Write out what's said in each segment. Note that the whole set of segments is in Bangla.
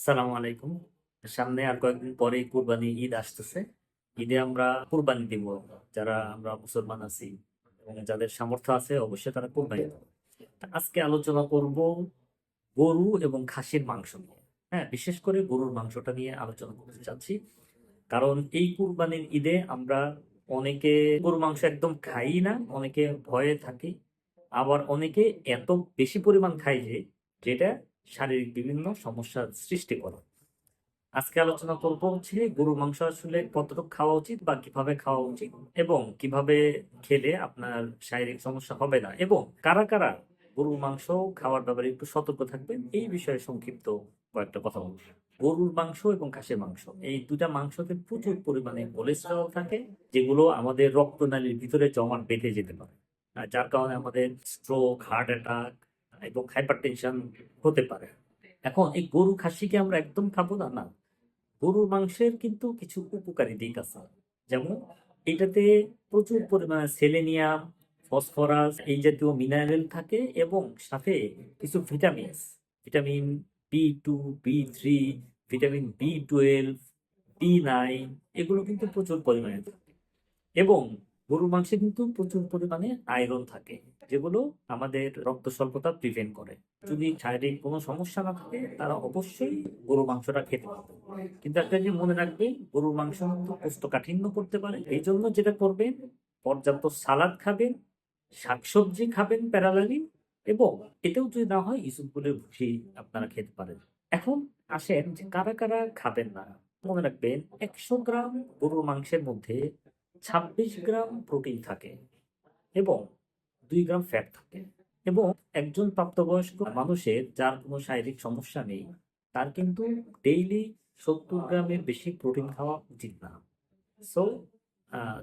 আসসালামু আলাইকুম। সামনে আর কয়েকদিন পরেই কুরবানি ঈদ আসতেছে। ঈদে আমরা কুরবানি দিব, যারা আমরা মুসলমান আছি এবং যাদের সামর্থ্য আছে অবশ্যই তারা কুরবানি আজকে আলোচনা করব গরু এবং খাসির মাংস নিয়ে। হ্যাঁ বিশেষ করে গরুর মাংসটা নিয়ে আলোচনা করতে চাচ্ছি। কারণ এই কুরবানির ঈদে আমরা অনেকে গরু মাংস একদম খাই না, অনেকে ভয়ে থাকি। আবার অনেকে এত বেশি পরিমাণ খাই যে যেটা শারীরিক বিভিন্ন সমস্যার সৃষ্টি করে। আজকে আলোচনা করব হচ্ছে গরুর মাংস আসলে কতটুকু খাওয়া উচিত বা কীভাবে খাওয়া উচিত এবং কীভাবে খেলে আপনার শারীরিক সমস্যা হবে না এবং কারা কারা গরুর মাংস খাওয়ার ব্যাপারে একটু সতর্ক থাকবেন এই বিষয়ে সংক্ষিপ্ত কয়েকটা কথা বলব। গরুর মাংস এবং খাসির মাংস, এই দুটা মাংসতে প্রচুর পরিমাণে কোলেস্টেরল থাকে যেগুলো আমাদের রক্তনালীর ভিতরে জমাট বেঁধে যেতে পারে। যার কারণে আমাদের স্ট্রোক হার্ট অ্যাটাক এবং হাইপার টেনশন হতে পারে। এখন এই গরু খাসিকে আমরা একদম খাব না না। গরুর মাংসের কিন্তু কিছু উপকারী দিক আছে। যেমন এটাতে প্রচুর পরিমাণে সেলেনিয়াম, ফসফরাস এই জাতীয় মিনারেল থাকে এবং সাথে কিছু vitamin vitamin B two B three vitamin B twelve B nine এগুলো কিন্তু প্রচুর পরিমাণে থাকে। এবং গরুর মাংসে কিন্তু প্রচুর পরিমাণে আয়রন থাকে, যেগুলো আমাদের রক্ত স্বল্পতা প্রিভেন্ট করে। যদি শারীরিক কোনো সমস্যা না থাকে, তারা অবশ্যই গরু মাংসটা খেতে পারবে। কিন্তু একটা যে মনে রাখবে, গরুর মাংস কিন্তু কোষ্ঠকাঠিন্য করতে পারে। এই জন্য যেটা করবেন, পর্যাপ্ত সালাদ খাবেন, শাকসবজি খাবেন প্যারালালি এবং এতেও যদি না হয় ইসুপগুলের ভুসি আপনারা খেতে পারেন। এখন আসেন যে কারা কারা খাবেন না? মনে রাখবেন, একশো গ্রাম গরুর মাংসের মধ্যে ছাব্বিশ গ্রাম প্রোটিন থাকে এবং দুই গ্রাম ফ্যাট থাকে এবং একজন প্রাপ্তবয়স্ক মানুষের যার কোনো শারীরিক সমস্যা নেই, তার কিন্তু ডেইলি সত্তর গ্রামের বেশি প্রোটিন খাওয়া উচিত না। সো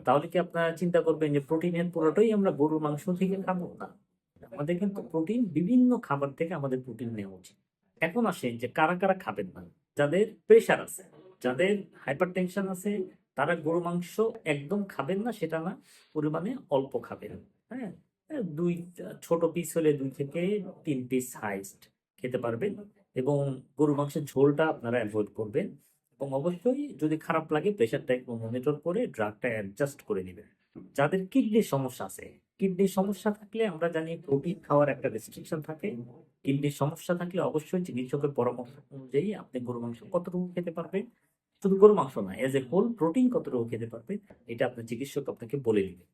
তাহলে কি আপনারা চিন্তা করবেন যে প্রোটিনের পুরোটাই আমরা গরুর মাংস থেকে খাব? না। আমাদের কিন্তু প্রোটিন বিভিন্ন খাবার থেকে আমাদের প্রোটিন নেওয়া উচিত। এখন আসেন যে কারা কারা খাবেন না? যাদের প্রেশার আছে, যাদের হাইপার টেনশন আছে তারা গরু মাংস একদম খাবেন না সেটা না পরিমাণে অল্প খাবেন। হ্যাঁ? হ্যাঁ, দুই ছোট পিস হলে দুই থেকে তিন পিস হাইস্ট খেতে পারবেন এবং গরু মাংসের ঝোলটা আপনারা অ্যাভয়েড করবেন এবং অবশ্যই যদি খারাপ লাগে প্রেশারটা একটু মনিটর করে ড্রাগটা অ্যাডজাস্ট করে নেবেন। যাদের কিডনির সমস্যা আছে কিডনির সমস্যা থাকলে আমরা জানি প্রোটিন খাওয়ার একটা রেস্ট্রিকশন থাকে। কিডনির সমস্যা থাকলে অবশ্যই চিকিৎসকের পরামর্শ অনুযায়ী আপনি গরু মাংস কতটুকু খেতে পারবেন শুধু গরু মাংস না এজ এ হোল প্রোটিন কতটুকু খেতে পারবে, এটা আপনার চিকিৎসক আপনাকে বলে দিবে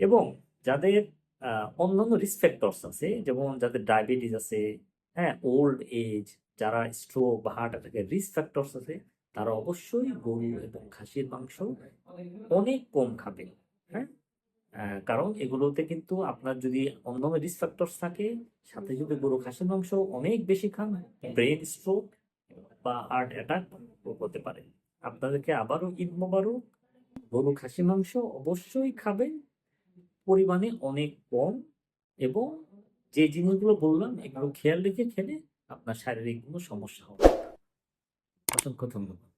এবং যাদের অন্যান্য রিস্ক ফ্যাক্টরস আছে, যেমন যাদের ডায়াবেটিস আছে হ্যাঁ ওল্ড এজ যারা স্ট্রোক বা হার্ট অ্যাটাকের রিস্ক ফ্যাক্টরস আছে, তারা অবশ্যই গরু এবং খাসির মাংস অনেক কম খাবে হ্যাঁ? কারণ এগুলোতে কিন্তু আপনার যদি অন্যান্য রিস্ক ফ্যাক্টরস থাকে, সাথে যদি গরু, খাসির মাংস অনেক বেশি খান ব্রেন স্ট্রোক বা হার্ট অ্যাটাক হতে পারে। আপনাদেরকে আবারও ঈদ মোবারক গরু খাসি মাংস অবশ্যই খাবেন। পরিমাণে অনেক কম এবং যে জিনিসগুলো বললাম এগুলো খেয়াল রেখে খেলে আপনার শারীরিক কোনো সমস্যা হবে। অসংখ্য ধন্যবাদ।